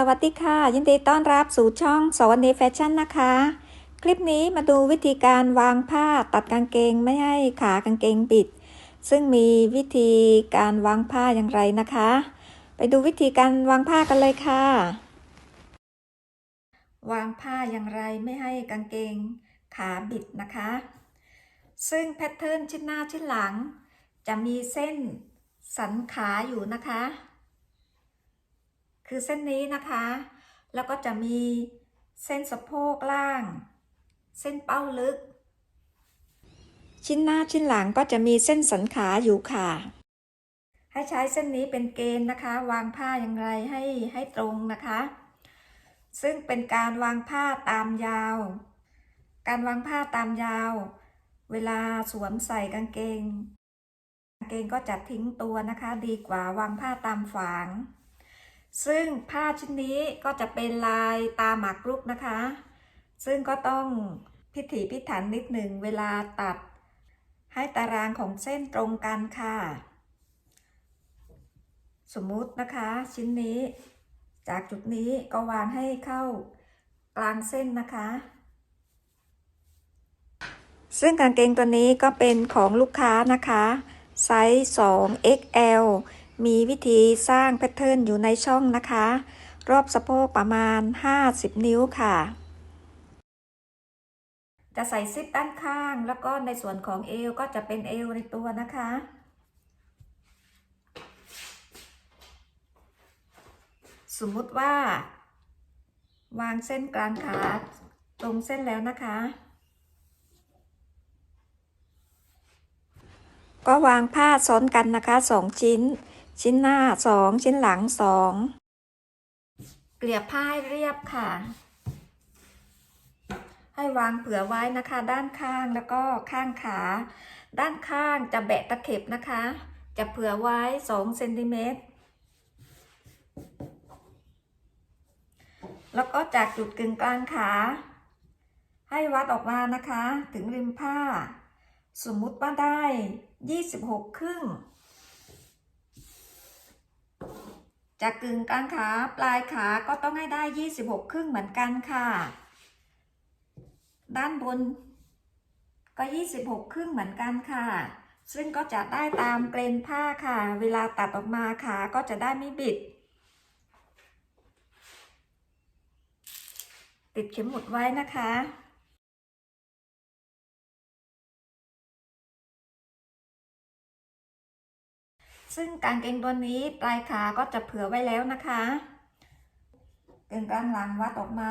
สวัสดีค่ะ ยินดีต้อนรับสู่ช่องสวันนี้แฟชั่นนะคะ คลิปนี้มาดูวิธีการวางผ้าตัดกางเกงไม่ให้ขากางเกงบิด ซึ่งมีวิธีการวางผ้าอย่างไรนะคะ ไปดูวิธีการวางผ้ากันเลยค่ะ วางผ้าอย่างไรไม่ให้กางเกงขาบิดนะคะ ซึ่งแพทเทิร์นชิ้นหน้าชิ้นหลัง จะมีเส้นสันขาอยู่นะคะ คือเส้นนี้นะคะ แล้วก็จะมีเส้นสะโพกล่าง เส้นเป้าลึก ชิ้นหน้าชิ้นหลังก็จะมีเส้นสันขาอยู่ค่ะ ให้ใช้เส้นนี้เป็นเกณฑ์นะคะ วางผ้าอย่างไรให้ให้ตรงนะคะ ซึ่งเป็นการวางผ้าตามยาว การวางผ้าตามยาว เวลาสวมใส่กางเกงกางเกงก็จะทิ้งตัวนะคะ ดีกว่าวางผ้าตามฝาง ซึ่งผ้าชิ้นนี้ก็จะเป็นลายตาหมากรุกนะคะ ซึ่งก็ต้องพิถีพิถันนิดหนึ่งเวลาตัด ให้ตารางของเส้นตรงกันค่ะ สมมุตินะคะชิ้นนี้ จากจุดนี้ก็วางให้เข้ากลางเส้นนะคะ ซึ่งกางเกงตัวนี้ก็เป็นของลูกค้านะคะไซส์ 2 XL มีวิธีสร้างแพทเทิร์นอยู่ในช่องนะคะ รอบสะโพกประมาณ 50 นิ้วค่ะ จะใส่ซิปด้านข้างแล้วก็ในส่วนของเอวก็จะเป็นเอวในตัวนะคะสมมุติว่า วางเส้นกลางขาตรงเส้นแล้วนะคะ ก็วางผ้าซ้อนกันนะคะสองชิ้น ชิ้นหน้าสองชิ้นหลังสองเกลี่ยผ้าให้เรียบค่ะ ให้วางเผื่อไว้นะคะ ด้านข้างแล้วก็ข้างขา ด้านข้างจะแบะตะเข็บนะคะ จะเผื่อไว้2เซนติเมตรแล้วก็จากจุดกึ่งกลางขา ให้วัดออกมานะคะ ถึงริมผ้า สมมุติว่าได้ 26 ครึ่ง จากกึ่งกลางขาปลายขาก็ต้องให้ได้ 26 ครึ่งเหมือนกันค่ะ ด้านบนก็ 26 ครึ่งเหมือนกันค่ะ ซึ่งก็จะได้ตามเกรนผ้าค่ะ เวลาตัดออกมาขาก็จะได้ไม่บิด ติดเข็มหมุดไว้นะคะ ซึ่งกางเกงตัวนี้ปลายขาก็จะเผื่อไว้แล้วนะคะเกงกลางหลังวัดออกมา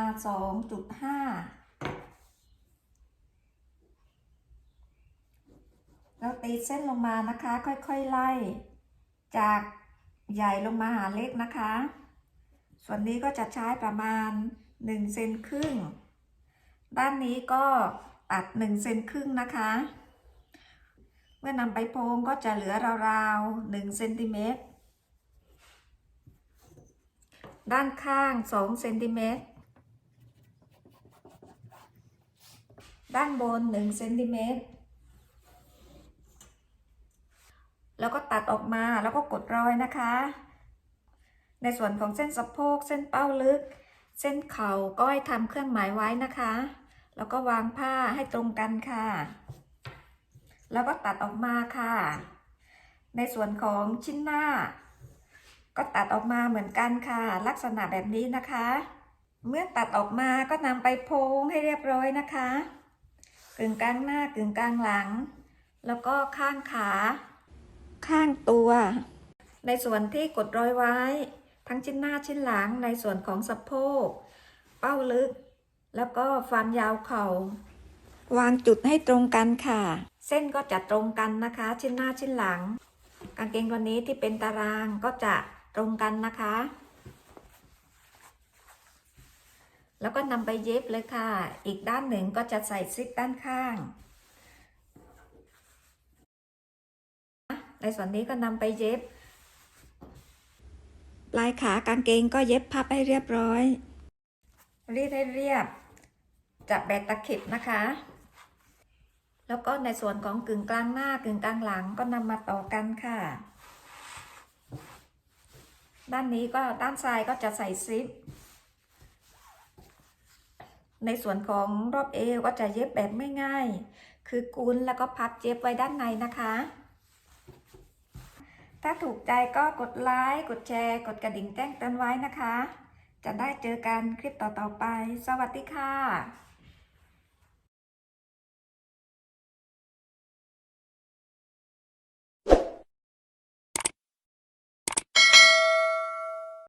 2.5แล้วตีเส้นลงมานะคะ ค่อยๆไล่ จากใหญ่ลงมาหาเล็กนะคะ ส่วนนี้ก็จะใช้ประมาณ 1 เซนครึ่ง ด้านนี้ก็ตัด 1 เซนครึ่งนะคะ มื่อนำไปโพงก็จะเหลือราวๆ1เซนติเมตร ด้านข้าง2เซนติเมตร ด้านบน1เซนติเมตร แล้วก็ตัดออกมาแล้วก็กดรอยนะคะ ในส่วนของเส้นสะโพกเส้นเป้าลึก เส้นเข่าก็ให้ทำเครื่องหมายไว้นะคะ แล้วก็วางผ้าให้ตรงกันค่ะ แล้วก็ตัดออกมาค่ะ ในส่วนของชิ้นหน้า ก็ตัดออกมาเหมือนกันค่ะ ลักษณะแบบนี้นะคะ เมื่อตัดออกมาก็นำไปโพงให้เรียบร้อยนะคะ กึ่งกลางหน้ากึ่งกลางหลัง แล้วก็ข้างขา ข้างตัว ในส่วนที่กดรอยไว้ ทั้งชิ้นหน้าชิ้นหลังในส่วนของสะโพก เป้าลึก แล้วก็ฟันยาวเข่าวางจุดให้ตรงกันค่ะ เส้นก็จะตรงกันนะคะ ชิ้นหน้าชิ้นหลัง กางเกงตัวนี้ที่เป็นตารางก็จะตรงกันนะคะ แล้วก็นำไปเย็บเลยค่ะ อีกด้านหนึ่งก็จะใส่ซิปด้านข้าง ในส่วนนี้ก็นำไปเย็บ ปลายขากางเกงก็เย็บพับให้เรียบร้อยรีดให้เรียบ จับแบตตะเข็บนะคะ แล้วก็ในส่วนของกึ่งกลางหน้ากึ่งกลางหลังก็นำมาต่อกันค่ะ ด้านนี้ก็ด้านซ้ายก็จะใส่ซิป ในส่วนของรอบเอวก็จะเย็บแบบไม่ง่าย คือกุนแล้วก็พับเย็บไว้ด้านในนะคะ ถ้าถูกใจก็กดไลค์ กดแชร์ กดกระดิ่งแจ้งเตือนไว้นะคะ จะได้เจอกันคลิปต่อๆไป สวัสดีค่ะ